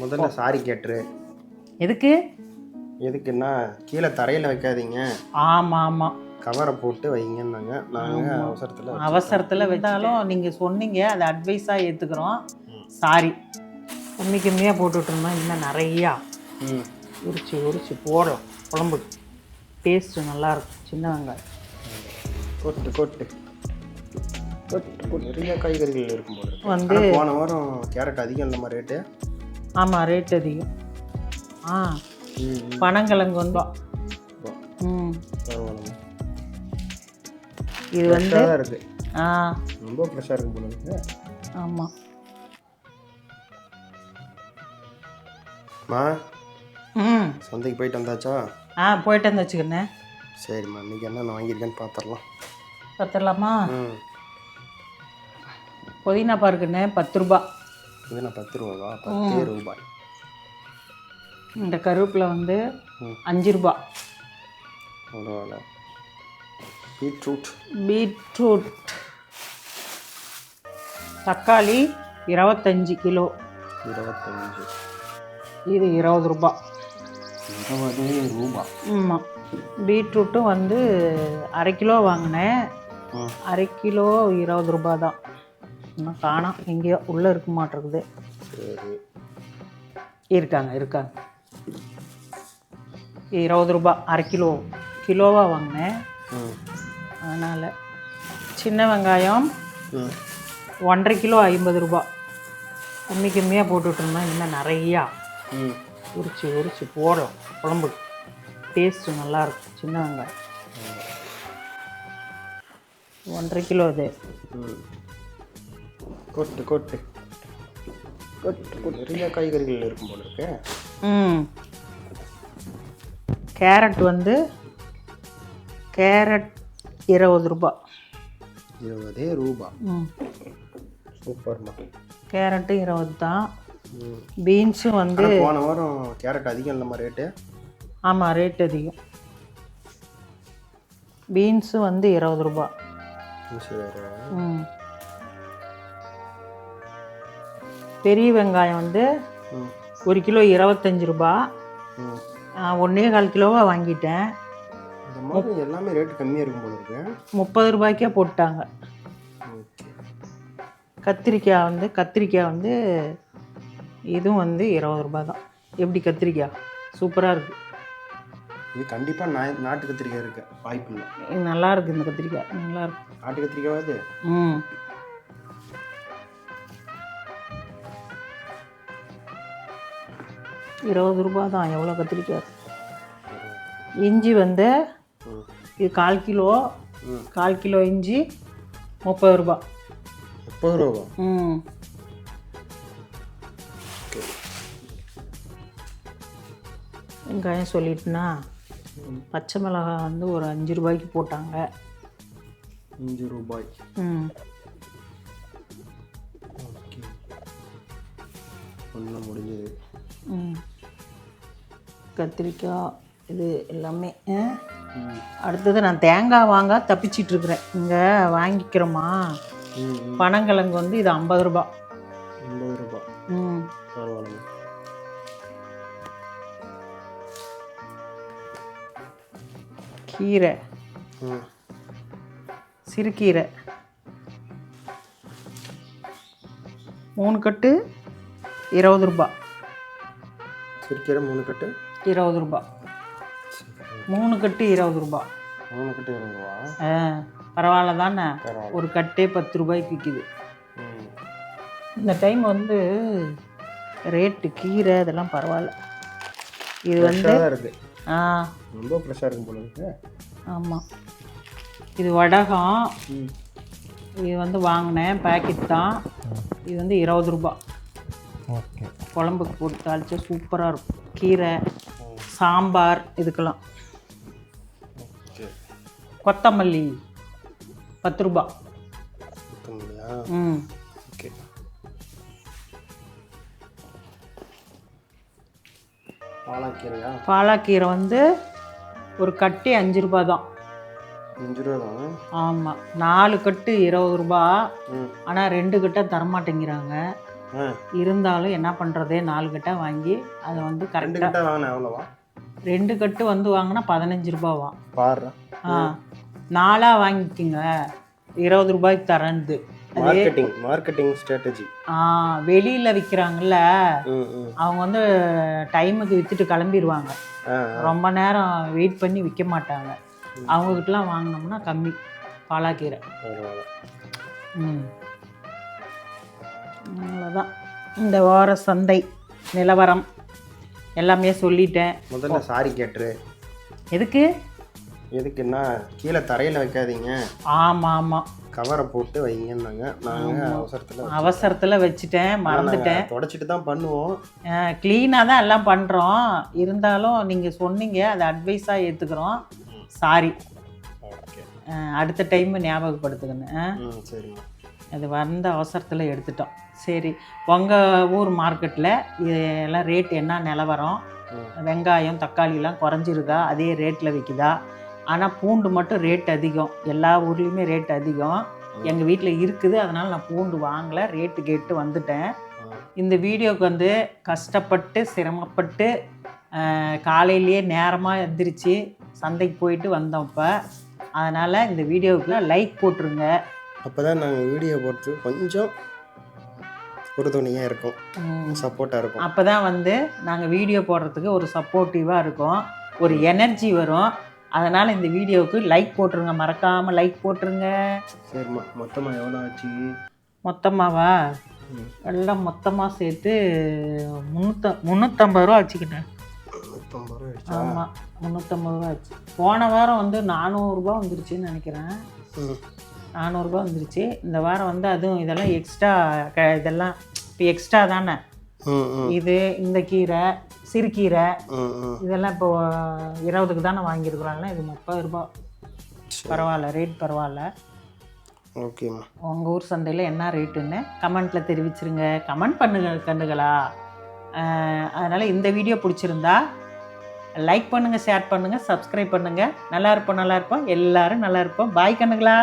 முதல்ல சாரி கேட்டுரு. எதுக்கு? எதுக்குன்னா கீழே தரையில் வைக்காதீங்க. ஆமாம். ஆமாம் கவரை போட்டு வைங்கன்னாங்க. நாங்கள் அவசரத்தில் அவசரத்தில் வச்சாலும் நீங்கள் சொன்னீங்க அதை அட்வைஸாக ஏற்றுக்கிறோம் சாரி கம்மி கம்மியாக போட்டுவிட்டோம்னா இன்னும் நிறையா. ம். உரிச்சு உரிச்சு போடலாம். குழம்புக்கு டேஸ்ட்டு நல்லாயிருக்கும் சின்ன வெங்காயம். கொட்டு கொட்டு. கொட்டு கொட்டு. நிறைய காய்கறிகள் இருக்கும். வந்து போன வாரம் கேரட் அதிகம் இல்லைம்மா ரேட்டு ஆமாம் ரேட் அதிகம். ஆ பனங்கிழங்கு வந்தா. ம். இது வந்து ஆ ரொம்ப ஃப்ரெஷ்ஷாக இருக்கும் போல இருக்கு. ஆமாம் மா ம். சந்தைக்கு போயிட்டு வந்தாச்சா? ஆ போயிட்டு வந்து வச்சுக்கண்ணே சரிம்மா இன்னைக்கு என்னென்ன வாங்கியிருக்கேன்னு பார்த்துடலாம் பார்த்துடலாமா ம். புதினா பாருக்குண்ணே பத்து ரூபா. இது நான் பத்து ரூபாவா? பத்தே ரூபாய். இந்த கருவேப்பிலை வந்து. அஞ்சு ரூபா. பரவாயில்ல. பீட்ரூட். பீட்ரூட். தக்காளி இருபத்தஞ்சி கிலோ. இருபத்தஞ்சு. இது இருபது ரூபா. இருபது ரூபா. ஆமாம் பீட்ரூட்டும் வந்து அரை கிலோ வாங்கினேன். அரை கிலோ இருபது ரூபா தான். இன்னும் காணோம் எங்கேயோ உள்ளே இருக்க மாட்டிருக்குது. சரி இருக்காங்க இருக்காங்க. இருபது ரூபா அரை கிலோ கிலோவாக வாங்கினேன். அதனால் சின்ன வெங்காயம் ஒன்றரை கிலோ ஐம்பது ரூபா. கம்மி கம்மியாக போட்டுவிட்டோம்னா இன்னும் நிறையா. உரிச்சு உரிச்சு போடலாம் குழம்பு. டேஸ்ட்டு நல்லாயிருக்கும் சின்ன வெங்காயம். ஒன்றரை கிலோ இது. கொட்டு கொட்டு. கொட்டு கொட்டு. நிறைய காய்கறிகள் இருக்கும் போல இருக்கு. ம். கேரட் வந்து கேரட் இருபது ரூபா. இருபதே ரூபா. ம். சூப்பர்மா கேரட்டு இருபது தான். பீன்ஸும் வந்து போன வாரம் கேரட் அதிகம் இல்லைம்மா ரேட்டு. ஆமாம் ரேட் அதிகம். பீன்ஸும் வந்து இருபது ரூபா. ம். பெரிய வெங்காயம் வந்து ஒரு கிலோ இருபத்தஞ்சி ரூபா. ஒன்றே கால் கிலோவாக வாங்கிட்டேன். எல்லாமே ரேட் கம்மியாக இருக்கும் போல இருக்கு. முப்பது ரூபாய்க்கே போட்டாங்க. கத்திரிக்காய் வந்து கத்திரிக்காய் வந்து இதுவும் வந்து இருபது ரூபா தான். எப்படி கத்திரிக்காய்? சூப்பராக இருக்குது இது கண்டிப்பாக நாய் நாட்டு கத்திரிக்காய் இருக்கு வாய்ப்பு இல்லை நல்லா இருக்குது இந்த கத்திரிக்காய். நல்லா இருக்கு. நாட்டு கத்திரிக்காய் ம். இருபது ரூபா தான் எவ்வளோ கத்திரிக்காய்? இஞ்சி வந்து இது கால் கிலோ கால் கிலோ இஞ்சி முப்பது ரூபா. முப்பது ரூபா? ம். வெங்காயம் சொல்லிட்டுனா பச்சை மிளகாய் வந்து ஒரு அஞ்சு ரூபாய்க்கு போட்டாங்க. அஞ்சு ரூபாய். ம். ஓகே. ஒன்று முடிஞ்சது. ம். கத்திரிக்காய் இது எல்லாமே அடுத்தது நான் தேங்காய் வாங்க தப்பிச்சிட்டு இருக்கிறேன் இங்கே வாங்கிக்கிறோமா. பனங்கிழங்கு வந்து இது ஐம்பது ரூபா. ஐம்பது ரூபாய் ம். பரவாயில்ல கீரை. சிறுகீரை மூணு கட்டு இருபது ரூபா. சிரிக்கிற மூணு கட்டு இருபது ரூபா. மூணு கட்டு இருபது ரூபா. மூணு கட்டு இருபது ரூபா? ஆ பரவாயில்ல தானே? ஒரு கட்டே பத்து ரூபாய்க்கு விற்கிது இந்த டைம் வந்து ரேட்டு கீரை இதெல்லாம் பரவாயில்ல. இது வந்து ஆ. ரொம்ப ஃப்ரெஷ்ஷாக இருக்கும் போல இருக்கு. ஆமாம் இது வடகம். இது வந்து வாங்கினேன் பேக்கெட் தான். இது வந்து இருபது ரூபா. ஓகே. குழம்புக்கு போட்டு தாளிச்சா சூப்பராக இருக்கும். கீரை. சாம்பார் இதுக்கெல்லாம். கொத்தமல்லி பத்து ரூபா. ம். பாலாக்கீரையா? பாலாக்கீரை வந்து ஒரு கட்டி அஞ்சு ரூபா தான். அஞ்சு ரூபா தான்? ஆமாம் நாலு கட்டு இருபது ரூபா. ஆனால் ரெண்டு கட்டை தரமாட்டேங்கிறாங்க. இருந்தாலும் என்ன பண்ணுறது நாலு கட்டா வாங்கி அதை வந்து கரெக்டாக வாங்கினேன் எவ்வளோவா ரெண்டு கட்டு வந்து வாங்கினா பதினஞ்சு ரூபாவா? பாரு. ஆ. நாலாக வாங்கிக்கோங்க. இருபது ரூபாய்க்கு தரேன்து மார்க்கெட்டிங் மார்க்கெட்டிங் ஸ்ட்ராட்டஜி ஆ வெளியில் விற்கிறாங்கல்ல அவங்க வந்து டைமுக்கு விற்றுட்டு கிளம்பிடுவாங்க ரொம்ப நேரம் வெயிட் பண்ணி விற்க மாட்டாங்க. அவங்கக்கிட்டலாம் வாங்கினோம்னா கம்மி பாலாக்கீரை. ம். அவ்வளோதான் இந்த வார சந்தை நிலவரம். எல்லாமே சொல்லிட்டேன். முதல்ல சாரி கேட்டுரு. எதுக்கு? எதுக்குன்னா கீழே தரையில் வைக்காதீங்க. ஆமாம். ஆமாம் கவரை போட்டு வைங்கன்னாங்க. நாங்கள் அவசரத்தில் அவசரத்தில் வச்சுட்டேன் மறந்துட்டேன். தொடச்சிட்டு தான் பண்ணுவோம். க்ளீனாக தான் எல்லாம் பண்ணுறோம் இருந்தாலும் நீங்கள் சொன்னீங்க அதை அட்வைஸாக ஏற்றுக்கிறோம் சாரி அடுத்த டைம் ஞாபகப்படுத்துக்கணும். சரிம்மா அது வந்த அவசரத்தில் எடுத்துட்டோம். சரி உங்கள் ஊர் மார்க்கெட்டில் எல்லாம் ரேட் என்ன நிலவரம். வெங்காயம் தக்காளிலாம் குறைஞ்சிருக்கா? அதே ரேட்டில் விற்குதா ஆனால் பூண்டு மட்டும் ரேட் அதிகம். எல்லா ஊர்லேயுமே ரேட் அதிகம். எங்கள் வீட்டில் இருக்குது. அதனால் நான் பூண்டு வாங்கலை. ரேட்டு கேட்டு வந்துட்டேன். இந்த வீடியோவுக்கு வந்து கஷ்டப்பட்டு சிரமப்பட்டு காலையிலேயே நேரமாக எந்திரிச்சு சந்தைக்கு போயிட்டு வந்தோம் இப்போ. அதனால் இந்த வீடியோவுக்கு லைக் போட்டுருங்க. அப்போ தான் நாங்கள் வீடியோ போட்டு கொஞ்சம் உறுதுணையாக இருக்கும். சப்போர்ட்டாக இருக்கும். அப்போ தான் வந்து நாங்கள் வீடியோ போடுறதுக்கு ஒரு சப்போர்ட்டிவாக இருக்கும். ஒரு எனர்ஜி வரும். அதனால் இந்த வீடியோவுக்கு லைக் போட்டுருங்க. மறக்காமல் லைக் போட்டுருங்க. சரிம்மா. மொத்தமாக எவ்வளோ ஆச்சு? மொத்தமாவா. எல்லாம் மொத்தமாக சேர்த்து முந்நூற்ற முந்நூற்றம்பது ரூபா ஆயிடுச்சா? ஆமாம் முந்நூற்றம்பது ரூபா ஆச்சு. போன வாரம் வந்து நானூறுரூபா வந்துருச்சுன்னு நினைக்கிறேன். நானூறுரூபா வந்துருச்சு. இந்த வாரம் வந்து அதுவும் இதெல்லாம் எக்ஸ்ட்ரா க இதெல்லாம் இப்போ எக்ஸ்ட்ரா தானே. இது இந்த கீரை சிறுகீரை இதெல்லாம் இப்போ இருபதுக்கு தானே வாங்கியிருக்கிறாங்கன்னா இது முப்பது ரூபா. பரவாயில்ல ரேட் பரவாயில்ல. ஓகேம்மா உங்கள் ஊர் சந்தையில் என்ன ரேட்டுன்னு கமெண்ட்டில் தெரிவிச்சிருங்க. கமெண்ட் பண்ணுங்க கண்டுகளா அதனால் இந்த வீடியோ பிடிச்சிருந்தா லைக் பண்ணுங்கள் ஷேர் பண்ணுங்கள் சப்ஸ்கிரைப் பண்ணுங்கள் நல்லா இருப்போம் நல்லா இருப்போம். எல்லாரும் நல்லா இருப்போம். பாய் கண்ணுகளா.